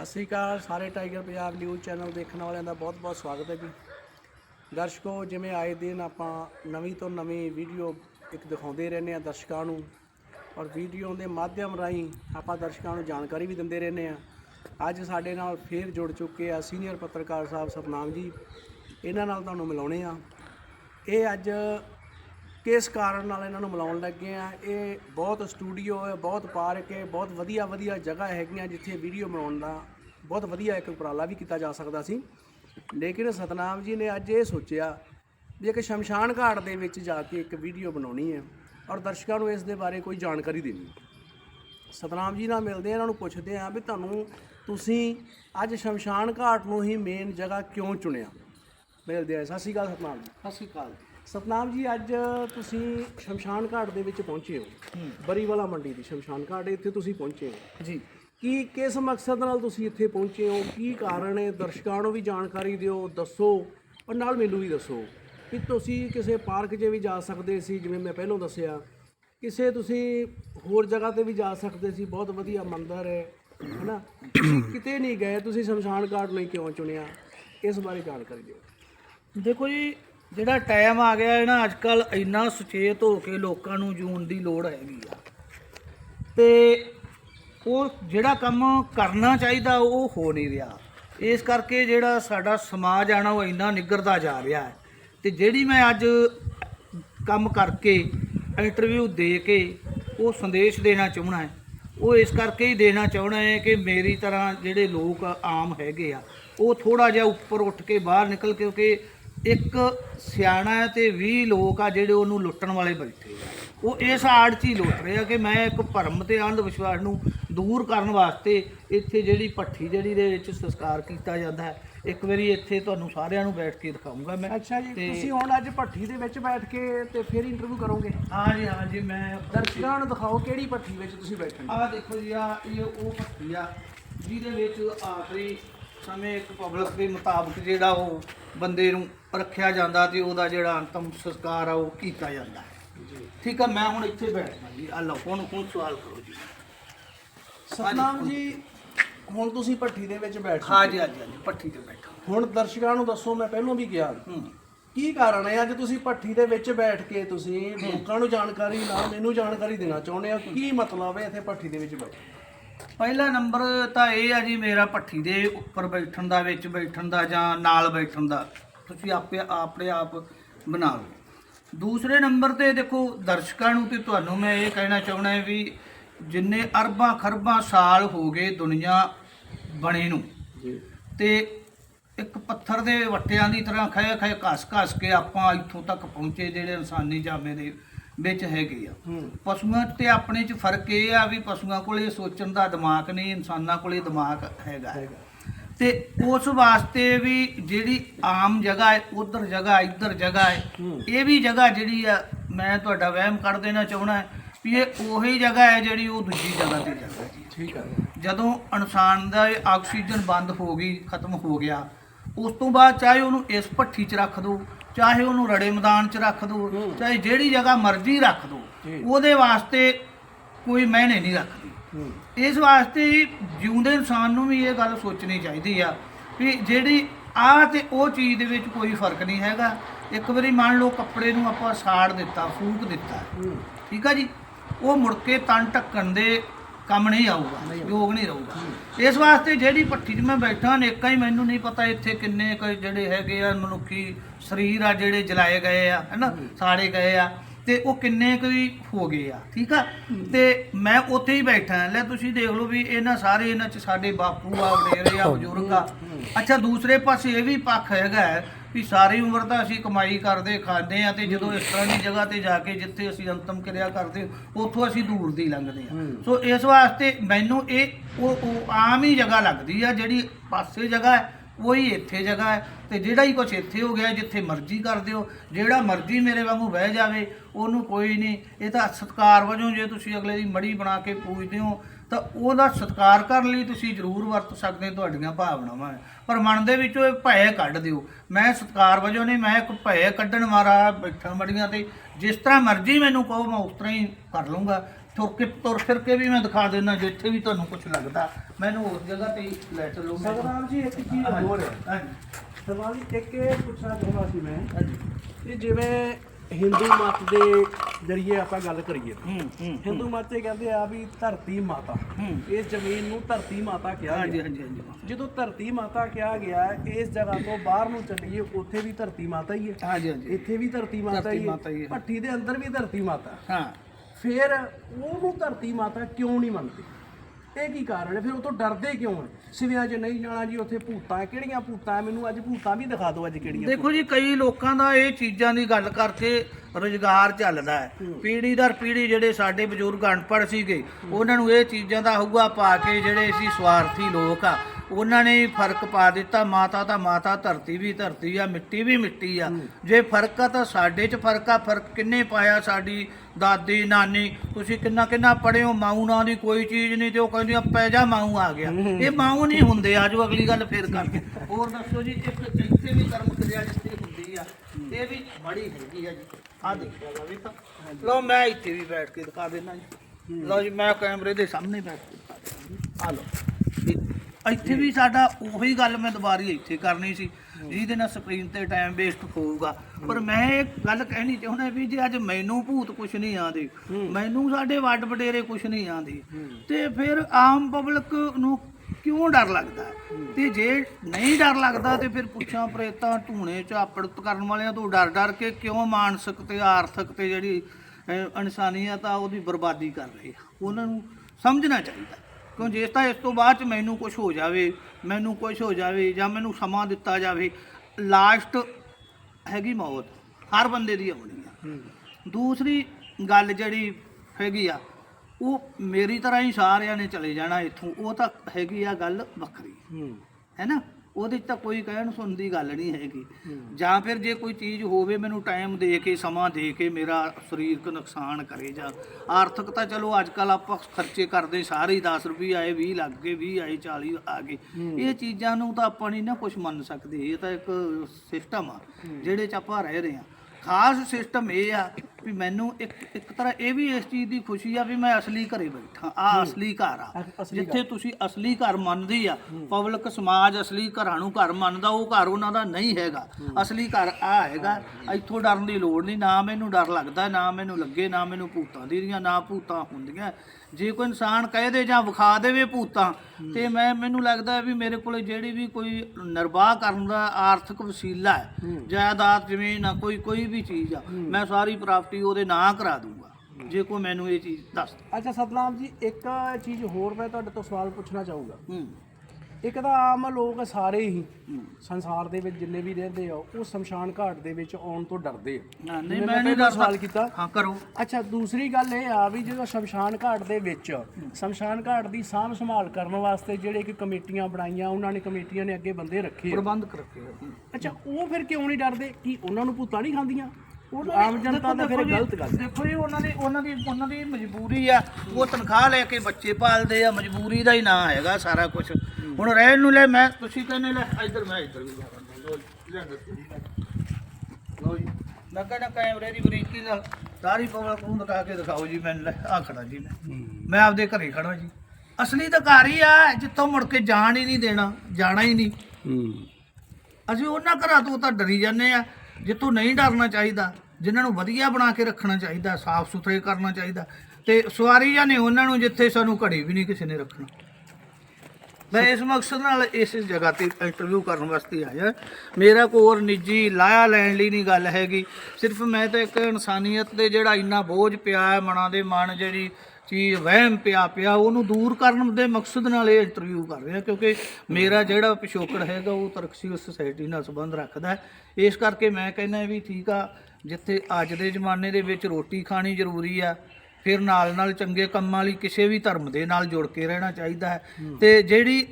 ਸਤਿ ਸ੍ਰੀ ਅਕਾਲ ਸਾਰੇ tiger Punjab news channel ਦੇਖਣ ਵਾਲਿਆਂ ਦਾ ਬਹੁਤ-ਬਹੁਤ ਸਵਾਗਤ ਹੈ ਜੀ। ਦਰਸ਼ਕੋ, ਜਿਵੇਂ ਆਏ ਦਿਨ ਆਪਾਂ ਨਵੀਂ ਤੋਂ ਨਵੀਂ ਵੀਡੀਓ ਇੱਕ ਦਿਖਾਉਂਦੇ ਰਹਿੰਦੇ ਆ ਦਰਸ਼ਕਾਂ ਨੂੰ ਔਰ ਵੀਡੀਓ ਦੇ ਮਾਧਿਅਮ ਰਾਹੀਂ ਆਪਾਂ ਦਰਸ਼ਕਾਂ ਨੂੰ ਜਾਣਕਾਰੀ ਵੀ ਦਿੰਦੇ ਰਹਿੰਦੇ ਆ ਅੱਜ ਸਾਡੇ ਨਾਲ ਫੇਰ ਜੁੜ ਚੁੱਕੇ ਆ ਸੀਨੀਅਰ ਪੱਤਰਕਾਰ ਸਾਹਿਬ ਸਤਨਾਮ ਜੀ। ਇਹਨਾਂ ਨਾਲ ਤੁਹਾਨੂੰ ਮਿਲਾਉਣੇ ਆ ਇਹ ਅੱਜ ਕਿਸ ਕਾਰਨ ਨਾਲ ਇਹਨਾਂ ਨੂੰ ਮਿਲਾਉਣ ਲੱਗੇ ਆ? ਇਹ ਬਹੁਤ ਸਟੂਡੀਓ ਹੈ, ਬਹੁਤ ਪਾਰਕ ਹੈ, ਬਹੁਤ ਵਧੀਆ ਵਧੀਆ ਜਗ੍ਹਾ ਹੈਗੀਆਂ ਜਿੱਥੇ ਵੀਡੀਓ ਬਣਾਉਣ ਦਾ ਬਹੁਤ ਵਧੀਆ ਇੱਕ ਉਪਰਾਲਾ ਵੀ ਕੀਤਾ ਜਾ ਸਕਦਾ ਸੀ। ਲੇਕਿਨ ਸਤਨਾਮ ਜੀ ਨੇ ਅੱਜ ਇਹ ਸੋਚਿਆ ਵੀ ਇੱਕ ਸ਼ਮਸ਼ਾਨ ਘਾਟ ਦੇ ਵਿੱਚ ਜਾ ਕੇ ਇੱਕ ਵੀਡੀਓ ਬਣਾਉਣੀ ਹੈ ਔਰ ਦਰਸ਼ਕਾਂ ਨੂੰ ਇਸ ਦੇ ਬਾਰੇ ਕੋਈ ਜਾਣਕਾਰੀ ਦੇਣੀ ਸਤਨਾਮ ਜੀ ਨਾਲ ਮਿਲਦੇ ਆ ਇਹਨਾਂ ਨੂੰ ਪੁੱਛਦੇ ਆ ਵੀ ਤੁਹਾਨੂੰ ਤੁਸੀਂ ਅੱਜ ਸ਼ਮਸ਼ਾਨ ਘਾਟ ਨੂੰ ਹੀ ਮੇਨ ਜਗ੍ਹਾ ਕਿਉਂ ਚੁਣਿਆ? ਮਿਲਦੇ ਆ ਸਤਿ ਸ਼੍ਰੀ ਅਕਾਲ ਸਤਨਾਮ ਜੀ। ਸਤਿ ਸ਼੍ਰੀ ਅਕਾਲ ਸਤਨਾਮ ਜੀ ਅੱਜ ਤੁਸੀਂ ਸ਼ਮਸ਼ਾਨ ਘਾਟ ਦੇ ਵਿੱਚ ਪਹੁੰਚੇ ਹੋ। ਬਰੀਵਾਲਾ ਮੰਡੀ ਦੀ ਸ਼ਮਸ਼ਾਨ ਘਾਟ ਇੱਥੇ ਤੁਸੀਂ ਪਹੁੰਚੇ ਹੋ। ਜੀ। ਕੀ ਕਿਸ ਮਕਸਦ ਨਾਲ ਤੁਸੀਂ ਇੱਥੇ ਪਹੁੰਚੇ ਹੋ? ਕੀ ਕਾਰਨ ਹੈ? ਦਰਸ਼ਕਾਂ ਨੂੰ ਵੀ ਜਾਣਕਾਰੀ ਦਿਓ ਦੱਸੋ ਔਰ ਨਾਲ ਮੈਨੂੰ ਵੀ ਦੱਸੋ ਕਿ ਤੁਸੀਂ ਕਿਸੇ ਪਾਰਕ 'ਚ ਵੀ ਜਾ ਸਕਦੇ ਸੀ ਜਿਵੇਂ ਮੈਂ ਪਹਿਲਾਂ ਦੱਸਿਆ। ਕਿਸੇ ਤੁਸੀਂ ਹੋਰ ਜਗ੍ਹਾ ਤੇ ਵੀ ਜਾ ਸਕਦੇ ਸੀ ਬਹੁਤ ਵਧੀਆ ਮੰਦਿਰ ਹੈ ਹੈਨਾ? ਕਿਤੇ ਨਹੀਂ ਗਏ ਤੁਸੀਂ ਸ਼ਮਸ਼ਾਨ ਘਾਟ ਲਈ ਕਿਉਂ ਚੁਣਿਆ? ਇਸ ਬਾਰੇ ਜਾਣਕਾਰੀ ਦਿਓ। ਦੇਖੋ ਜੀ ਜਿਹੜਾ ਟਾਈਮ ਆ ਗਿਆ ਹੈ ਨਾ ਅੱਜ ਕੱਲ ਇੰਨਾ ਸੁਚੇਤ ਹੋ ਕੇ ਲੋਕਾਂ ਨੂੰ ਜੂਨ ਦੀ ਲੋੜ ਹੈਗੀ ਆ। ਤੇ ਉਹ ਜਿਹੜਾ ਕੰਮ ਕਰਨਾ ਚਾਹੀਦਾ, ਉਹ ਹੋ ਨਹੀਂ ਰਿਹਾ। ਇਸ ਕਰਕੇ ਜਿਹੜਾ ਸਾਡਾ ਸਮਾਜ ਆਣਾ ਉਹ ਇੰਨਾ ਨਿੱਗਰਦਾ ਜਾ ਰਿਹਾ ਹੈ। ਤੇ ਜਿਹੜੀ ਮੈਂ ਅੱਜ ਕੰਮ ਕਰਕੇ ਇੰਟਰਵਿਊ ਦੇ ਕੇ ਉਹ ਸੰਦੇਸ਼ ਦੇਣਾ ਚਾਹਣਾ ਹੈ, ਉਹ ਇਸ ਕਰਕੇ ਹੀ ਦੇਣਾ ਚਾਹਣਾ ਹੈ ਕਿ ਮੇਰੀ ਤਰ੍ਹਾਂ ਜਿਹੜੇ ਲੋਕ ਆਮ ਹੈਗੇ ਆ, ਉਹ ਥੋੜਾ ਜਿਹਾ ਉੱਪਰ ਉੱਠ ਕੇ ਬਾਹਰ ਨਿਕਲ ਕੇ, ਕਿਉਂਕਿ ਇੱਕ ਸਿਆਣਾ ਹੈ ਤੇ 20 ਲੋਕ ਆ ਜਿਹੜੇ ਉਹਨੂੰ ਲੁੱਟਣ ਵਾਲੇ ਬੈਠੇ ਆ। ਉਹ ਇਸ ਆੜ 'ਚ ਹੀ ਲੁੱਟ ਰਹੇ ਆ ਕਿ ਮੈਂ ਇੱਕ ਭਰਮ ਤੇ ਅੰਧ ਵਿਸ਼ਵਾਸ ਨੂੰ ਦੂਰ ਕਰਨ ਵਾਸਤੇ ਇੱਥੇ ਜਿਹੜੀ ਪੱਠੀ ਜਿਹੜੀ ਦੇ ਵਿੱਚ ਸੰਸਕਾਰ ਕੀਤਾ ਜਾਂਦਾ ਹੈ ਇੱਕ ਵਾਰੀ ਇੱਥੇ ਤੁਹਾਨੂੰ ਸਾਰਿਆਂ ਨੂੰ ਬੈਠ ਕੇ ਦਿਖਾਉਂਗਾ ਮੈਂ। ਅੱਛਾ ਜੀ ਤੇ- ਤੁਸੀਂ ਹੁਣ ਅੱਜ ਭੱਠੀ ਦੇ ਵਿੱਚ ਬੈਠ ਕੇ ਤੇ ਫਿਰ ਇੰਟਰਵਿਊ ਕਰੋਗੇ? ਹਾਂ ਜੀ ਹਾਂ ਜੀ ਮੈਂ ਦਰਸ਼ਕਾਂ ਨੂੰ ਦਿਖਾਓ ਕਿਹੜੀ ਭੱਠੀ ਵਿੱਚ ਤੁਸੀਂ ਬੈਠੇ ਹੋ। ਆਹ ਦੇਖੋ ਜੀ ਆ ਇਹ ਉਹ ਭੱਠੀ ਆ ਜਿਹਦੇ ਵਿੱਚ ਆਖਰੀ ਸਮੇਂ ਇੱਕ ਪਬਲਿਕ ਦੇ ਮੁਤਾਬਕ ਜਿਹੜਾ ਉਹ ਬੰਦੇ ਨੂੰ ਰੱਖਿਆ ਜਾਂਦਾ ਤੇ ਉਹਦਾ ਜਿਹੜਾ ਅੰਤਮ ਸੰਸਕਾਰ ਆ ਉਹ ਕੀਤਾ ਜਾਂਦਾ। ਜੀ। ਠੀਕ ਆ ਮੈਂ ਹੁਣ ਇੱਥੇ ਬੈਠਣਾ ਜੀ। ਆ ਲਓ ਹੁਣ ਹੁਣ ਸਵਾਲ ਕਰੋ ਜੀ। ਸਤਨਾਮ ਜੀ ਹੁਣ ਤੁਸੀਂ ਭੱਠੀ ਦੇ ਵਿੱਚ ਬੈਠ ਹਾਂ। ਜੀ ਹਾਂ ਜੀ ਹਾਂ ਜੀ ਪੱਠੀ ਤੇ ਬੈਠਾ। ਹੁਣ ਦਰਸ਼ਕਾਂ ਨੂੰ ਦੱਸੋ ਮੈਂ ਪਹਿਲਾਂ ਵੀ ਗਿਆ ਹੂੰ। ਕੀ ਕਾਰਨ ਹੈ? ਅੱਜ ਤੁਸੀਂ ਭੱਠੀ ਦੇ ਵਿੱਚ ਬੈਠ ਕੇ ਤੁਸੀਂ ਲੋਕਾਂ ਨੂੰ ਜਾਣਕਾਰੀ ਨਾ ਮੈਨੂੰ ਜਾਣਕਾਰੀ ਦੇਣਾ ਚਾਹੁੰਦੇ ਹੋ। ਕੀ ਮਤਲਬ ਹੈ ਇੱਥੇ ਭੱਠੀ ਦੇ ਵਿੱਚ ਬੈਠ ਪਹਿਲਾ ਨੰਬਰ ਤਾਂ ਇਹ ਆ ਜੀ ਮੇਰਾ ਪੱਠੀ ਦੇ ਉੱਪਰ ਬੈਠਣ ਦਾ ਵਿੱਚ ਬੈਠਣ ਦਾ ਜਾਂ ਨਾਲ ਬੈਠਣ ਦਾ। ਤੁਸੀਂ ਆਪੇ ਆਪਣੇ ਆਪ ਬਣਾ ਲਓ। ਦੂਸਰੇ ਨੰਬਰ ਤੇ ਦੇਖੋ ਦਰਸ਼ਕਾਂ ਨੂੰ ਤੇ ਤੁਹਾਨੂੰ ਮੈਂ ਇਹ ਕਹਿਣਾ ਚਾਹੁੰਦਾ ਹੈ ਵੀ ਜਿੰਨੇ ਅਰਬਾਂ ਖਰਬਾਂ ਸਾਲ ਹੋ ਗਏ ਦੁਨੀਆ ਬਣੀ ਨੂੰ ਤੇ ਇੱਕ ਪੱਥਰ ਦੇ ਵੱਟਿਆਂ ਦੀ ਤਰ੍ਹਾਂ ਖਏ ਖਏ ਘਸ ਘਸ ਕੇ ਆਪਾਂ ਇੱਥੋਂ ਤੱਕ ਪਹੁੰਚੇ ਜਿਹੜੇ ਇਨਸਾਨੀ ਜਾਮੇ ਦੇ ਵਿੱਚ ਹੈਗੇ ਆ। ਪਸ਼ੂਆਂ ਤੇ ਆਪਣੇ 'ਚ ਫ਼ਰਕ ਇਹ ਆ ਵੀ ਪਸ਼ੂਆਂ ਕੋਲੇ ਸੋਚਣ ਦਾ ਦਿਮਾਗ ਨਹੀਂ ਇਨਸਾਨਾਂ ਕੋਲੇ ਦਿਮਾਗ ਹੈਗਾ। ਤੇ ਉਸ ਵਾਸਤੇ ਵੀ ਜਿਹੜੀ ਆਮ ਜਗ੍ਹਾ ਹੈ ਉਧਰ ਜਗ੍ਹਾ ਇੱਧਰ ਜਗ੍ਹਾ ਹੈ। ਇਹ ਵੀ ਜਗ੍ਹਾ ਜਿਹੜੀ ਆ ਮੈਂ ਤੁਹਾਡਾ ਵਹਿਮ ਕੱਢ ਦੇਣਾ ਚਾਹਣਾ ਵੀ ਇਹ ਉਹੀ ਜਗ੍ਹਾ ਹੈ ਜਿਹੜੀ ਉਹ ਦੂਜੀ ਜਗ੍ਹਾ ਤੇ ਜਗ੍ਹਾ ਜੀ ਠੀਕ ਹੈ ਜਦੋਂ ਇਨਸਾਨ ਦਾ ਆਕਸੀਜਨ ਬੰਦ ਹੋ ਗਈ ਖਤਮ ਹੋ ਗਿਆ ਉਸ ਤੋਂ ਬਾਅਦ ਚਾਹੇ ਉਹਨੂੰ ਇਸ ਭੱਠੀ 'ਚ ਰੱਖ ਦਿਓ ਚਾਹੇ ਉਹਨੂੰ ਰੜੇ ਮੈਦਾਨ 'ਚ ਰੱਖ ਦਿਓ। ਚਾਹੇ ਜਿਹੜੀ ਜਗ੍ਹਾ ਮਰਜ਼ੀ ਰੱਖ ਦਿਓ। ਉਹਦੇ ਵਾਸਤੇ ਕੋਈ ਮਾਇਨੇ ਨਹੀਂ ਰੱਖਦੀ। ਇਸ ਵਾਸਤੇ ਜਿਉਂਦੇ ਇਨਸਾਨ ਨੂੰ ਵੀ ਇਹ ਗੱਲ ਸੋਚਣੀ ਚਾਹੀਦੀ ਆ ਵੀ ਜਿਹੜੀ ਆ ਤੇ ਉਹ ਚੀਜ਼ ਦੇ ਵਿੱਚ ਕੋਈ ਫ਼ਰਕ ਨਹੀਂ ਹੈਗਾ। ਇੱਕ ਵਾਰੀ ਮੰਨ ਲਓ ਕੱਪੜੇ ਨੂੰ ਆਪਾਂ ਸਾੜ ਦਿੱਤਾ ਫੂਕ ਦਿੱਤਾ। ਠੀਕ ਆ ਜੀ? ਉਹ ਮੁੜ ਕੇ ਤਨ ਢੱਕਣ ਦੇ ਕੰਮ ਨਹੀਂ ਆਊਗਾ, ਯੋਗ ਨਹੀਂ ਰਹੂਗਾ। ਇਸ ਵਾਸਤੇ ਜਿਹੜੀ ਭੱਠੀ 'ਚ ਮੈਂ ਬੈਠਾ ਨੇਕਾ ਹੀ ਮੈਨੂੰ ਨਹੀਂ ਪਤਾ ਇੱਥੇ ਕਿੰਨੇ ਕੁ ਜਿਹੜੇ ਹੈਗੇ ਆ ਮਨੁੱਖੀ ਸਰੀਰ ਆ ਜਿਹੜੇ ਜਲਾਏ ਗਏ ਆ, ਹਨਾ, ਸਾੜੇ ਗਏ ਆ, ਤੇ ਉਹ ਕਿੰਨੇ ਕੁ ਵੀ ਹੋ ਗਏ ਆ, ਠੀਕ ਆ? ਤੇ ਮੈਂ ਉੱਥੇ ਹੀ ਬੈਠਾ, ਲੈ ਤੁਸੀਂ ਦੇਖ ਲਓ ਵੀ ਇਹਨਾਂ ਸਾਰੇ ਇਹਨਾਂ 'ਚ ਸਾਡੇ ਬਾਪੂ ਆ ਵਡੇਰੇ ਆ, ਬਜ਼ੁਰਗ ਆ। ਅੱਛਾ, ਦੂਸਰੇ ਪਾਸੇ ਇਹ ਵੀ ਪੱਖ ਹੈਗਾ ਵੀ ਸਾਰੀ ਉਮਰ ਤਾਂ ਅਸੀਂ ਕਮਾਈ ਕਰਦੇ ਖਾਂਦੇ ਆ ਤੇ ਜਦੋਂ ਇਸ ਤਰ੍ਹਾਂ ਦੀ ਜਗ੍ਹਾ ਤੇ ਜਾ ਕੇ ਜਿੱਥੇ ਅਸੀਂ ਅੰਤਮ ਕਿਰਿਆ ਕਰਦੇ ਉੱਥੋਂ ਅਸੀਂ ਦੂਰ ਦੀ ਲੰਘਦੇ ਆ। ਸੋ ਇਸ ਵਾਸਤੇ ਮੈਨੂੰ ਇਹ ਉਹ ਆਮ ਹੀ ਜਗ੍ਹਾ ਲੱਗਦੀ ਆ ਜਿਹੜੀ ਪਾਸੇ ਜਗ੍ਹਾ ਹੈ ਉਹੀ ਇੱਥੇ ਜਗ੍ਹਾ ਹੈ ਤੇ ਜਿਹੜਾ ਹੀ ਕੁਛ ਇੱਥੇ ਹੋ ਗਿਆ ਜਿੱਥੇ ਮਰਜ਼ੀ ਕਰ ਦਿਓ ਜਿਹੜਾ ਮਰਜ਼ੀ ਮੇਰੇ ਵਾਂਗੂ ਬਹਿ ਜਾਵੇ ਉਹਨੂੰ ਕੋਈ ਨਹੀਂ ਇਹ ਤਾਂ ਸਤਕਾਰ ਵਜੋਂ ਜੇ ਤੁਸੀਂ ਅਗਲੇ ਦੀ ਮੜੀ ਬਣਾ ਕੇ ਪੂਜਦੇ ਹੋ ਤਾਂ ਉਹਦਾ ਸਤਕਾਰ ਕਰਨ ਲਈ ਤੁਸੀਂ ਜ਼ਰੂਰ ਵਰਤ ਸਕਦੇ ਹੋ ਤੁਹਾਡੀਆਂ ਭਾਵਨਾਵਾਂ। ਪਰ ਮਨ ਦੇ ਵਿੱਚੋਂ ਇਹ ਭੈ ਕੱਢ ਦਿਓ। ਮੈਂ ਸਤਕਾਰ ਵਜੋਂ ਨਹੀਂ ਮੈਂ ਇੱਕ ਭੈ ਕੱਢਣ ਵਾਲਾ ਬੈਠਾ ਮੜੀਆਂ ਤੇ। ਜਿਸ ਤਰ੍ਹਾਂ ਮਰਜ਼ੀ ਮੈਨੂੰ ਕਹੋ ਮੈਂ ਉਸ ਤਰ੍ਹਾਂ ਹੀ ਕਰ ਲੂੰਗਾ ਤੁਰ ਕੇ ਤੁਰ ਫਿਰ ਕੇ ਵੀ ਮੈਂ ਦਿਖਾ ਦੇਣਾ ਜਿੱਥੇ ਵੀ ਤੁਹਾਨੂੰ ਕੁਝ ਲੱਗਦਾ। ਮੈਨੂੰ ਉਸ ਜਗ੍ਹਾ ਤੇ ਲੈ ਚੱਲੋ। ਸਤਨਾਮ ਜੀ ਇੱਕ ਚੀਜ਼ ਹੋਰ ਹੈ। ਹਾਂਜੀ। ਸਵਾਲ ਇੱਕ ਇਹ ਪੁੱਛਣਾ ਚਾਹੁੰਦਾ ਸੀ ਮੈਂ ਹਾਂਜੀ। ਜਿਵੇਂ ਹਿੰਦੂ ਮਤ ਦੇ ਜਰੀਏ ਆਪਾਂ ਗੱਲ ਕਰੀਏ ਹੂੰ ਹੂੰ ਹਿੰਦੂ ਮਤ ਤੇ ਕਹਿੰਦੇ ਆ ਵੀ ਧਰਤੀ ਮਾਤਾ। ਹੂੰ। ਇਸ ਜ਼ਮੀਨ ਨੂੰ ਧਰਤੀ ਮਾਤਾ ਕਿਹਾ ਹਾਂਜੀ ਗਿਆ। ਹਾਂਜੀ ਹਾਂਜੀ। ਜਦੋਂ ਧਰਤੀ ਮਾਤਾ ਕਿਹਾ ਗਿਆ ਇਸ ਜਗ੍ਹਾ ਤੋਂ ਬਾਹਰ ਨੂੰ ਚੱਲੀਏ ਉੱਥੇ ਵੀ ਧਰਤੀ ਮਾਤਾ ਹੀ ਹੈ। ਹਾਂਜੀ ਹਾਂਜੀ। ਇੱਥੇ ਵੀ ਧਰਤੀ ਮਾਤਾ ਧਰਤੀ ਹੀ ਮਾਤਾ ਹੀ ਹੈ ਹੈ। ਭੱਠੀ ਦੇ ਅੰਦਰ ਵੀ ਧਰਤੀ ਮਾਤਾ। ਹਾਂ। ਫਿਰ ਉਹਨੂੰ ਧਰਤੀ ਮਾਤਾ ਕਿਉਂ ਨਹੀਂ ਮੰਨਦੇ? ਇਹ ਕੀ ਕਾਰਨ ਹੈ ਫਿਰ ਉਹ ਤੋਂ ਡਰਦੇ ਕਿਉਂ ਹੈ ਸਿਵਿਆਂ 'ਚ ਨਹੀਂ ਜਾਣਾ ਜੀ ਉੱਥੇ ਭੂਤਾਂ ਹੈ। ਕਿਹੜੀਆਂ ਭੂਤਾਂ ਹੈ? ਮੈਨੂੰ ਅੱਜ ਭੂਤਾਂ ਵੀ ਦਿਖਾ ਦਿਓ ਅੱਜ ਕਿਹੜੀਆਂ ਦੇਖੋ ਜੀ ਕਈ ਲੋਕਾਂ ਦਾ ਇਹ ਚੀਜ਼ਾਂ ਦੀ ਗੱਲ ਕਰਕੇ ਰੁਜ਼ਗਾਰ ਚੱਲਦਾ ਹੈ। ਪੀੜ੍ਹੀ ਦਰ ਪੀੜ੍ਹੀ ਜਿਹੜੇ ਸਾਡੇ ਬਜ਼ੁਰਗ ਅਨਪੜ੍ਹ ਸੀਗੇ ਉਹਨਾਂ ਨੂੰ ਇਹ ਚੀਜ਼ਾਂ ਦਾ ਹਊਆ ਪਾ ਕੇ ਜਿਹੜੇ ਸੀ ਸਵਾਰਥੀ ਲੋਕ ਆ ਉਹਨਾਂ ਨੇ ਫ਼ਰਕ ਪਾ ਦਿੱਤਾ। ਮਾਤਾ ਤਾਂ ਮਾਤਾ ਧਰਤੀ ਵੀ ਧਰਤੀ ਆ ਮਿੱਟੀ ਵੀ ਮਿੱਟੀ ਆ। ਜੇ ਫ਼ਰਕ ਆ ਤਾਂ ਸਾਡੇ 'ਚ ਫ਼ਰਕ ਆ। ਫ਼ਰਕ ਕਿੰਨੇ ਪਾਇਆ ਸਾਡੀ ਦਾਦੀ ਨਾਨੀ? ਤੁਸੀਂ ਕਿੰਨਾ ਕਿੰਨਾ ਪੜ੍ਹੇ ਹੋ? ਮਾਊ ਨਾਂ ਦੀ ਕੋਈ ਚੀਜ਼ ਨਹੀਂ ਤੇ ਉਹ ਕਹਿੰਦੀ ਆ ਪੈ ਜਾ ਮਾਊ ਆ ਗਿਆ। ਇਹ ਮਾਊ ਨਹੀਂ ਹੁੰਦੇ ਆਜੋ ਅਗਲੀ ਗੱਲ ਫੇਰ ਕਰਦੇ ਹੋਰ ਦੱਸੋ ਜੀ ਇੱਕ ਇੱਥੇ ਵੀ ਕਰਮ ਕਿਰਿਆ ਜਿੱਥੇ ਹੁੰਦੀ ਆ ਇਹ ਵੀ ਬੜੀ ਹੈਗੀ ਆ ਜੀ। ਆ ਦੇਖਿਆ ਜਾਵੇ ਤਾਂ ਲਓ ਮੈਂ ਇੱਥੇ ਵੀ ਬੈਠ ਕੇ ਦਿਖਾ ਦੇਣਾ ਜੀ। ਲਓ ਜੀ ਮੈਂ ਕੈਮਰੇ ਦੇ ਸਾਹਮਣੇ ਬੈਠ ਕੇ ਦਿਖਾ ਦੇਣਾ ਜੀ। ਆ ਲਓ। ਇਹ- ਇੱਥੇ ਵੀ ਸਾਡਾ ਉਹੀ ਗੱਲ ਮੈਂ ਦੁਬਾਰੀ ਇੱਥੇ ਕਰਨੀ ਸੀ ਜਿਹਦੇ ਨਾਲ ਸਕਰੀਨ ਤੇ ਟਾਈਮ ਵੇਸਟ ਹੋਊਗਾ। ਪਰ ਮੈਂ ਇਹ ਗੱਲ ਕਹਿਣੀ ਚਾਹੁੰਦਾ ਵੀ ਜੇ ਅੱਜ ਮੈਨੂੰ ਭੂਤ ਕੁਛ ਨਹੀਂ ਆਂਦੇ ਮੈਨੂੰ ਸਾਡੇ ਵੱਡ ਵਡੇਰੇ ਕੁਛ ਨਹੀਂ ਆਂਦੇ ਤੇ ਫਿਰ ਆਮ ਪਬਲਿਕ ਨੂੰ ਕਿਉਂ ਡਰ ਲੱਗਦਾ? ਤੇ ਜੇ ਨਹੀਂ ਡਰ ਲੱਗਦਾ ਤੇ ਫਿਰ ਪੁੱਛਾਂ ਪ੍ਰੇਤਾਂ ਢੂਣੇ ਚਾਪੜਤ ਕਰਨ ਵਾਲਿਆਂ ਤੋਂ ਡਰ ਡਰ ਕੇ ਕਿਉਂ ਮਾਨਸਿਕ ਤੇ ਆਰਥਿਕ ਤੇ ਜਿਹੜੀ ਇਨਸਾਨੀਅਤ ਆ ਉਹਦੀ ਬਰਬਾਦੀ ਕਰ ਰਹੇ ਆ। ਉਹਨਾਂ ਨੂੰ ਸਮਝਣਾ ਚਾਹੀਦਾ। ਕਿਉਂ ਜੇ ਤਾਂ ਇਸ ਤੋਂ ਬਾਅਦ ਚ ਮੈਨੂੰ ਕੁਝ ਹੋ ਜਾਵੇ ਮੈਨੂੰ ਕੁਝ ਹੋ ਜਾਵੇ ਜਾਂ ਮੈਨੂੰ ਸਮਾਂ ਦਿੱਤਾ ਜਾਵੇ ਲਾਸਟ ਹੈਗੀ ਮੌਤ। ਹਰ ਬੰਦੇ ਦੀ ਆਉਣੀ ਆ। ਦੂਸਰੀ ਗੱਲ ਜਿਹੜੀ ਹੈਗੀ ਆ ਉਹ ਮੇਰੀ ਤਰ੍ਹਾਂ ਹੀ ਸਾਰਿਆਂ ਨੇ ਚਲੇ ਜਾਣਾ ਇੱਥੋਂ। ਉਹ ਤਾਂ ਹੈਗੀ ਆ ਗੱਲ ਵੱਖਰੀ। ਹੂੰ। ਹੈ ਨਾ? ਉਹਦੇ 'ਚ ਤਾਂ ਕੋਈ ਕਹਿਣ ਸੁਣਨ ਦੀ ਗੱਲ ਨਹੀਂ ਹੈਗੀ। ਜਾਂ ਫਿਰ ਜੇ ਕੋਈ ਚੀਜ਼ ਹੋਵੇ ਮੈਨੂੰ ਟਾਈਮ ਦੇ ਕੇ ਸਮਾਂ ਦੇ ਕੇ ਮੇਰਾ ਸਰੀਰਕ ਨੁਕਸਾਨ ਕਰੇ ਜਾਂ ਆਰਥਿਕ ਤਾਂ ਚਲੋ ਅੱਜ ਕੱਲ ਆਪਾਂ ਖਰਚੇ ਕਰਦੇ ਸਾਰੇ ਹੀ 10 ਰੁਪਏ ਆਏ 20 ਲੱਗ ਗਏ 20 ਆਏ 40 ਆ ਗਏ। ਇਹ ਚੀਜ਼ਾਂ ਨੂੰ ਤਾਂ ਆਪਾਂ ਨਹੀਂ ਨਾ ਕੁਝ ਮੰਨ ਸਕਦੇ। ਇਹ ਤਾਂ ਇੱਕ ਸਿਸਟਮ ਆ ਜਿਹੜੇ 'ਚ ਆਪਾਂ ਰਹਿ ਰਹੇ ਆ ਖਾਸ ਸਿਸਟਮ ਇਹ ਆ ਵੀ ਮੈਨੂੰ ਇੱਕ ਇੱਕ ਤਰ੍ਹਾਂ ਇਹ ਵੀ ਇਸ ਚੀਜ਼ ਦੀ ਖੁਸ਼ੀ ਆ ਵੀ ਮੈਂ ਅਸਲੀ ਘਰੇ ਬੈਠਾ ਆ ਅਸਲੀ ਘਰ ਆ। ਜਿੱਥੇ ਤੁਸੀਂ ਅਸਲੀ ਘਰ ਮੰਨਦੀ ਆ ਪਬਲਿਕ ਸਮਾਜ ਅਸਲੀ ਘਰਾਂ ਨੂੰ ਘਰ ਮੰਨਦਾ ਉਹ ਘਰ ਉਹਨਾਂ ਦਾ ਨਹੀਂ ਹੈਗਾ। ਅਸਲੀ ਘਰ ਆ ਹੈਗਾ ਇੱਥੋਂ ਡਰਨ ਦੀ ਲੋੜ ਨਹੀਂ ਨਾ ਮੈਨੂੰ ਡਰ ਲੱਗਦਾ ਨਾ ਮੈਨੂੰ ਲੱਗੇ ਨਾ ਮੈਨੂੰ ਭੂਤਾਂ ਦੀ ਦੀਆਂ ਨਾ ਭੂਤਾਂ ਹੁੰਦੀਆਂ। ਜੇ ਕੋਈ ਇਨਸਾਨ ਕਹਿ ਦੇ ਜਾਂ ਵਿਖਾ ਦੇਵੇ ਭੂਤਾਂ ਤੇ ਮੈਂ ਮੈਨੂੰ ਲੱਗਦਾ ਵੀ ਮੇਰੇ ਕੋਲੇ ਜਿਹੜੀ ਵੀ ਕੋਈ ਨਿਰਵਾਹ ਕਰਨ ਦਾ ਆਰਥਿਕ ਵਸੀਲਾ ਹੈ ਜਾਇਦਾਦ ਜ਼ਮੀਨ ਕੋਈ ਕੋਈ ਵੀ ਚੀਜ਼ ਆ ਮੈਂ ਸਾਰੀ ਪ੍ਰਾਪਰਟੀ ਉਹਦੇ ਨਾਂ ਕਰਾ ਦੂੰਗਾ। ਜੇ ਕੋਈ ਮੈਨੂੰ ਇਹ ਚੀਜ਼ ਦੱਸ ਦੇ। ਅੱਛਾ ਸਤਨਾਮ ਜੀ ਇੱਕ ਚੀਜ਼ ਹੋਰ ਮੈਂ ਤੁਹਾਡੇ ਤੋਂ ਸਵਾਲ ਪੁੱਛਣਾ ਚਾਹੂੰਗਾ। ਹੂੰ। ਇੱਕ ਤਾਂ ਆਮ ਲੋਕ ਸਾਰੇ ਹੀ ਸੰਸਾਰ ਦੇ ਵਿੱਚ ਜਿੰਨੇ ਵੀ ਰਹਿੰਦੇ ਆ ਉਹ ਸ਼ਮਸ਼ਾਨ ਘਾਟ ਦੇ ਵਿੱਚ ਆਉਣ ਤੋਂ ਡਰਦੇ ਆ। ਨਹੀਂ ਮੈਂ ਨਹੀਂ ਦੱਸਦਾ ਸਵਾਲ ਕੀਤਾ। ਹਾਂ ਕਰੋ। ਅੱਛਾ ਦੂਸਰੀ ਗੱਲ ਇਹ ਆ ਵੀ ਜਦੋਂ ਸ਼ਮਸ਼ਾਨ ਘਾਟ ਦੇ ਵਿੱਚ ਸ਼ਮਸ਼ਾਨ ਘਾਟ ਦੀ ਸਾਂਭ ਸੰਭਾਲ ਕਰਨ ਵਾਸਤੇ ਜਿਹੜੇ ਕਿ ਕਮੇਟੀਆਂ ਬਣਾਈਆਂ ਉਹਨਾਂ ਨੇ ਕਮੇਟੀਆਂ ਨੇ ਅੱਗੇ ਬੰਦੇ ਰੱਖੇ ਆ। ਪ੍ਰਬੰਧ ਕਰਕੇ ਅੱਛਾ ਉਹ ਫਿਰ ਕਿਉਂ ਨਹੀਂ ਡਰਦੇ? ਕਿ ਉਹਨਾਂ ਨੂੰ ਭੂਤਾਂ ਨਹੀਂ ਖਾਂਦੀਆਂ? ਆਮ ਜਨਤਾ ਦਾ ਫਿਰ ਗਲਤ ਗੱਲ। ਦੇਖੋ ਜੀ ਉਹਨਾਂ ਦੀ ਉਹਨਾਂ ਦੀ ਉਹਨਾਂ ਦੀ ਮਜਬੂਰੀ ਆ ਉਹ ਤਨਖਾਹ ਲੈ ਕੇ ਬੱਚੇ ਪਾਲਦੇ ਆ ਮਜਬੂਰੀ ਦਾ ਹੀ ਨਾਂ ਹੈਗਾ ਸਾਰਾ ਕੁਝ ਹੁਣ ਰਹਿਣ ਨੂੰ ਲੈ ਮੈਂ ਤੁਸੀਂ ਕਹਿੰਦੇ ਲੈ ਇੱਧਰ ਮੈਂ ਇੱਧਰ ਵੀ ਜਾਵਾਂਗਾ ਲਓ ਜੀ, ਲੈ ਦੱਸੋ ਜੀ। ਲਓ ਜੀ ਮੈਂ ਕਹਿੰਦਾ ਕੈਮਰੇ ਦੀ ਬਰੀਕੀ ਨਾਲ ਸਾਰੀ ਪਬਲਿਕ ਨੂੰ ਦਿਖਾ ਕੇ ਦਿਖਾਓ ਜੀ ਮੈਨੂੰ ਲੈ ਆ ਖੜਾ ਜੀ ਮੈਂ। ਮੈਂ ਆਪਦੇ ਘਰੇ ਖੜਾ ਜੀ। ਅਸਲੀ ਤਾਂ ਘਰ ਹੀ ਆ ਜਿੱਥੋਂ ਮੁੜ ਕੇ ਜਾਣ ਹੀ ਨਹੀਂ ਦੇਣਾ ਜਾਣਾ ਹੀ ਨਹੀਂ। ਅਸੀਂ ਉਹਨਾਂ ਘਰਾਂ ਤੋਂ ਤਾਂ ਡਰੀ ਜਾਂਦੇ ਆ। ਜਿੱਥੋਂ ਨਹੀਂ ਡਰਨਾ ਚਾਹੀਦਾ, ਜਿਨ੍ਹਾਂ ਨੂੰ ਵਧੀਆ ਬਣਾ ਕੇ ਰੱਖਣਾ ਚਾਹੀਦਾ, ਸਾਫ਼ ਸੁਥਰੇ ਕਰਨਾ ਚਾਹੀਦਾ, ਤੇ ਸਵਾਰੀ ਜਾਂ ਨੇ ਉਹਨਾਂ ਨੂੰ ਜਿੱਥੇ ਸਾਨੂੰ ਘੜੀ ਵੀ ਨਹੀਂ ਕਿਸੇ ਨੇ ਰੱਖਣਾ। ਮੈਂ ਇਸ ਮਕਸਦ ਨਾਲ ਇਸ ਜਗ੍ਹਾ ਤੇ ਇੰਟਰਵਿਊ ਕਰਨ ਵਾਸਤੇ ਆਇਆ। ਮੇਰਾ ਕੋਰ ਨਿੱਜੀ ਲਾਇਆ ਲੈਣ ਲਈ ਨਹੀਂ ਗੱਲ ਹੈਗੀ। ਸਿਰਫ ਮੈਂ ਤਾਂ ਇੱਕ ਇਨਸਾਨੀਅਤ ਦੇ ਜਿਹੜਾ ਇੰਨਾ ਬੋਝ ਪਿਆ ਹੈ, ਮਨਾਂ ਦੇ ਮਨ ਜਿਹੜੀ ਚੀਜ਼ ਵਹਿਮ ਪਿਆ ਪਿਆ, ਉਹਨੂੰ ਦੂਰ ਕਰਨ ਦੇ ਮਕਸਦ ਨਾਲ ਇਹ ਇੰਟਰਵਿਊ ਕਰ ਰਿਹਾ, ਕਿਉਂਕਿ ਮੇਰਾ ਜਿਹੜਾ ਪਿਛੋਕੜ ਹੈਗਾ, ਉਹ ਤਰਕਸ਼ੀਲ ਸੁਸਾਇਟੀ ਨਾਲ ਸੰਬੰਧ ਰੱਖਦਾ ਇਸ ਕਰਕੇ ਮੈਂ ਕਹਿੰਦਾ ਵੀ ਠੀਕ ਆ, ਜਿੱਥੇ ਅੱਜ ਦੇ ਜ਼ਮਾਨੇ ਦੇ ਵਿੱਚ ਰੋਟੀ ਖਾਣੀ ਜ਼ਰੂਰੀ ਆ, ਫਿਰ ਨਾਲ ਨਾਲ ਚੰਗੇ ਕੰਮਾਂ ਲਈ ਕਿਸੇ ਵੀ ਧਰਮ ਦੇ ਨਾਲ ਜੁੜ ਕੇ ਰਹਿਣਾ ਚਾਹੀਦਾ ਹੈ। ਤੇ ਜਿਹੜੀ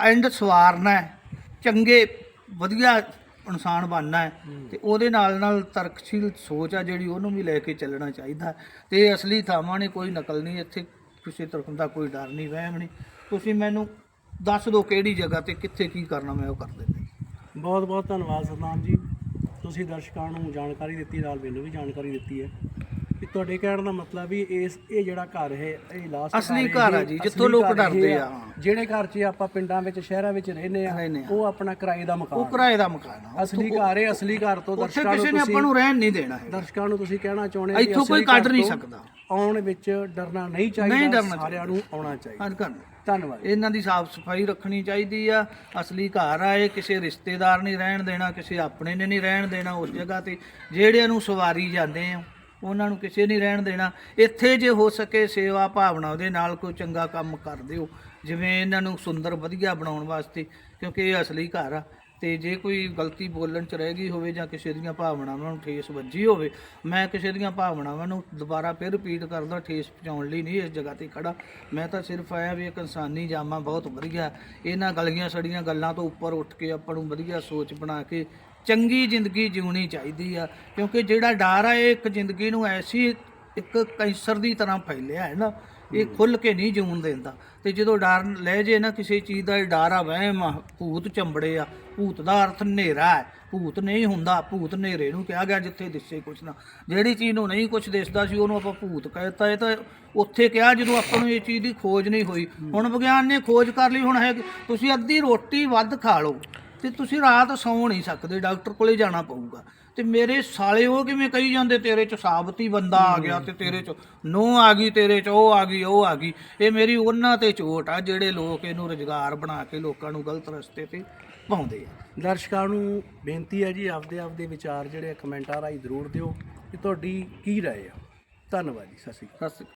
ਐਂਡ ਸਵਾਰਨਾ ਚੰਗੇ, ਵਧੀਆ ਇਨਸਾਨ ਬਣਨਾ ਹੈ ਤੇ ਉਹਦੇ ਨਾਲ ਨਾਲ ਤਰਕਸ਼ੀਲ ਸੋਚ ਆ ਜਿਹੜੀ ਉਹਨੂੰ ਵੀ ਲੈ ਕੇ ਚੱਲਣਾ ਚਾਹੀਦਾ। ਤੇ ਅਸਲੀ ਥਾਵਾਂ ਨੇ ਕੋਈ ਨਕਲ ਨਹੀਂ ਇੱਥੇ ਕਿਸੇ ਤਰ੍ਹਾਂ ਦਾ ਕੋਈ ਡਰ ਨਹੀਂ ਵਹਿਮ ਨਹੀਂ ਤੁਸੀਂ ਮੈਨੂੰ ਦੱਸ ਦਿਓ ਕਿਹੜੀ ਜਗ੍ਹਾ ਤੇ ਕਿੱਥੇ ਕੀ ਕਰਨਾ ਮੈਂ ਉਹ ਕਰ ਦਿੰਦਾ। ਬਹੁਤ ਬਹੁਤ ਧੰਨਵਾਦ ਸਤਨਾਮ ਜੀ ਤੁਸੀਂ ਦਰਸ਼ਕਾਂ ਨੂੰ ਜਾਣਕਾਰੀ ਦਿੱਤੀ ਨਾਲ ਮੈਨੂੰ ਵੀ ਜਾਣਕਾਰੀ ਦਿੱਤੀ ਹੈ ਕਿ ਤੁਹਾਡੇ ਕਹਿਣ ਦਾ ਮਤਲਬ ਵੀ ਇਸ ਇਹ ਜਿਹੜਾ ਘਰ ਹੈ ਇਹ ਲਾਸਟ ਅਸਲੀ ਘਰ ਆ ਜੀ, ਜਿੱਥੋਂ ਲੋਕ ਡਰਦੇ ਆ। ਜਿਹੜੇ ਘਰ 'ਚ ਆਪਾਂ ਪਿੰਡਾਂ ਵਿੱਚ ਸ਼ਹਿਰਾਂ ਵਿੱਚ ਰਹਿੰਦੇ ਆ ਆ। ਉਹ ਆਪਣਾ ਕਿਰਾਏ ਦਾ ਉਹ ਮਕਾਨ ਕਿਰਾਏ ਦਾ ਮਕਾਨ ਆ। ਅਸਲੀ ਘਰ ਹੈ ਅਸਲੀ ਘਰ ਤੋਂ ਦਰਸ਼ਕਾਂ ਨੂੰ ਕਿਸੇ ਨੇ ਆਪਾਂ ਨੂੰ ਰਹਿਣ ਨਹੀਂ ਦੇਣਾ ਹੈ ਦਰਸ਼ਕਾਂ ਨੂੰ ਤੁਸੀਂ ਕਹਿਣਾ ਚਾਹੁੰਦੇ ਕਿ ਇੱਥੋਂ ਕੋਈ ਕੱਢ ਨਹੀਂ ਸਕਦਾ। ਆਉਣ ਵਿੱਚ ਡਰਨਾ ਨਹੀਂ ਚਾਹੀਦਾ ਸਾਰਿਆਂ ਨੂੰ ਆਉਣਾ ਚਾਹੀਦਾ। ਧੰਨਵਾਦ। ਇਹਨਾਂ ਦੀ ਸਾਫ਼ ਸਫ਼ਾਈ ਰੱਖਣੀ ਚਾਹੀਦੀ ਆ। ਅਸਲੀ ਘਰ ਆ ਇਹ ਕਿਸੇ ਰਿਸ਼ਤੇਦਾਰ ਨਹੀਂ ਰਹਿਣ ਦੇਣਾ ਕਿਸੇ ਆਪਣੇ ਨੇ ਨਹੀਂ ਰਹਿਣ ਦੇਣਾ ਉਸ ਜਗ੍ਹਾ ਤੇ। ਜਿਹੜਿਆਂ ਨੂੰ ਸਵਾਰੀ ਜਾਂਦੇ ਆ ਉਹਨਾਂ ਨੂੰ ਕਿਸੇ ਨਹੀਂ ਰਹਿਣ ਦੇਣਾ। ਇੱਥੇ ਜੇ ਹੋ ਸਕੇ ਸੇਵਾ ਭਾਵਨਾ ਉਹਦੇ ਨਾਲ ਕੋਈ ਚੰਗਾ ਕੰਮ ਕਰ ਦਿਓ। ਜਿਵੇਂ ਇਹਨਾਂ ਨੂੰ ਸੁੰਦਰ ਵਧੀਆ ਬਣਾਉਣ ਵਾਸਤੇ, ਕਿਉਂਕਿ ਇਹ ਅਸਲੀ ਘਰ ਆ। ਤੇ ਜੇ ਕੋਈ ਗਲਤੀ ਬੋਲਣ ਚ ਰਹਿ ਗਈ ਹੋਵੇ ਜਾਂ ਕਿਸੇ ਦੀਆਂ ਭਾਵਨਾਵਾਂ ਨੂੰ ਠੇਸ ਵੱਜੀ ਹੋਵੇ, ਮੈਂ ਕਿਸੇ ਦੀਆਂ ਭਾਵਨਾਵਾਂ ਨੂੰ ਦੁਬਾਰਾ ਫਿਰ ਰਿਪੀਟ ਕਰਦਾ, ਠੇਸ ਪਹੁੰਚਾਉਣ ਲਈ ਨਹੀਂ ਇਸ ਜਗ੍ਹਾ ਤੇ ਖੜਾ। ਮੈਂ ਤਾਂ ਸਿਰਫ ਆਇਆ ਵੀ ਇੱਕ ਇਨਸਾਨੀ ਜਾਮਾ ਬਹੁਤ ਵਧੀਆ। ਇਹਨਾਂ ਗਲੀਆਂ ਸੜੀਆਂ ਗੱਲਾਂ ਤੋਂ ਉੱਪਰ ਉੱਠ ਕੇ ਆਪਾਂ ਨੂੰ ਵਧੀਆ ਸੋਚ ਬਣਾ ਕੇ ਚੰਗੀ ਜ਼ਿੰਦਗੀ ਜਿਉਣੀ ਚਾਹੀਦੀ ਆ ਕਿਉਂਕਿ ਜਿਹੜਾ ਡਰ ਆ ਇਹ ਇੱਕ ਜ਼ਿੰਦਗੀ ਨੂੰ ਐਸੀ ਇੱਕ ਕੈਂਸਰ ਦੀ ਤਰ੍ਹਾਂ ਫੈਲਿਆ ਹੈ ਨਾ ਇਹ ਖੁੱਲ ਕੇ ਨਹੀਂ ਜਿਉਣ ਦਿੰਦਾ। ਤੇ ਜਦੋਂ ਡਰ ਲੈ ਜੇ ਨਾ ਕਿਸੇ ਚੀਜ਼ ਦਾ ਇਹ ਡਰ ਆ ਵਹਿਮ ਭੂਤ ਚੰਬੜੇ ਆ ਭੂਤ ਦਾ ਅਰਥ ਹਨੇਰਾ ਹੈ ਭੂਤ ਨਹੀਂ ਹੁੰਦਾ ਭੂਤ ਹਨੇਰੇ ਨੂੰ ਕਿਹਾ ਗਿਆ ਜਿੱਥੇ ਦਿਸੇ ਕੁਛ ਨਾ। ਜਿਹੜੀ ਚੀਜ਼ ਨੂੰ ਨਹੀਂ ਕੁਛ ਦਿਸਦਾ ਸੀ ਉਹਨੂੰ ਆਪਾਂ ਭੂਤ ਕਹਿਤਾ ਇਹ ਤਾਂ ਉੱਥੇ ਕਿਹਾ ਜਦੋਂ ਆਪਾਂ ਨੂੰ ਇਹ ਚੀਜ਼ ਦੀ ਖੋਜ ਨਹੀਂ ਹੋਈ। ਹੁਣ ਵਿਗਿਆਨ ਨੇ ਖੋਜ ਕਰ ਲਈ ਹੁਣ ਹੈ ਤੁਸੀਂ ਅੱਧੀ ਰੋਟੀ ਵੱਧ ਖਾ ਲਓ। ਤੇ ਤੁਸੀਂ ਰਾਤ ਸੌਂ ਨਹੀਂ ਸਕਦੇ ਡਾਕਟਰ ਕੋਲੇ ਜਾਣਾ ਪਊਗਾ। ਤੇ ਮੇਰੇ ਸਾਲੇ ਉਹ ਕਿਵੇਂ ਕਹੀ ਜਾਂਦੇ ਤੇਰੇ ਚ ਸਾਬਤੀ ਬੰਦਾ ਆ ਗਿਆ ਤੇ ਤੇਰੇ ਚ ਨੋ ਆ ਗਈ ਤੇਰੇ ਚ ਉਹ ਆ ਗਈ ਉਹ ਆ ਗਈ। ਇਹ ਮੇਰੀ ਉਹਨਾਂ ਤੇ ਚੋਟ ਆ ਜਿਹੜੇ ਲੋਕ ਇਹਨੂੰ ਰੁਜ਼ਗਾਰ ਬਣਾ ਕੇ ਲੋਕਾਂ ਨੂੰ ਗਲਤ ਰਸਤੇ ਤੇ ਪਾਉਂਦੇ ਆ। ਦਰਸ਼ਕਾਂ ਨੂੰ ਬੇਨਤੀ ਹੈ ਜੀ ਆਪਦੇ ਆਪਦੇ ਵਿਚਾਰ ਜਿਹੜੇ ਕਮੈਂਟਾਂ ਰਾਹੀਂ ਜ਼ਰੂਰ ਦਿਓ ਕਿ ਤੁਹਾਡੀ ਕੀ ਰਾਏ ਆ। ਧੰਨਵਾਦ ਜੀ ਸਤਿ ਸ਼੍ਰੀ ਅਕਾਲ।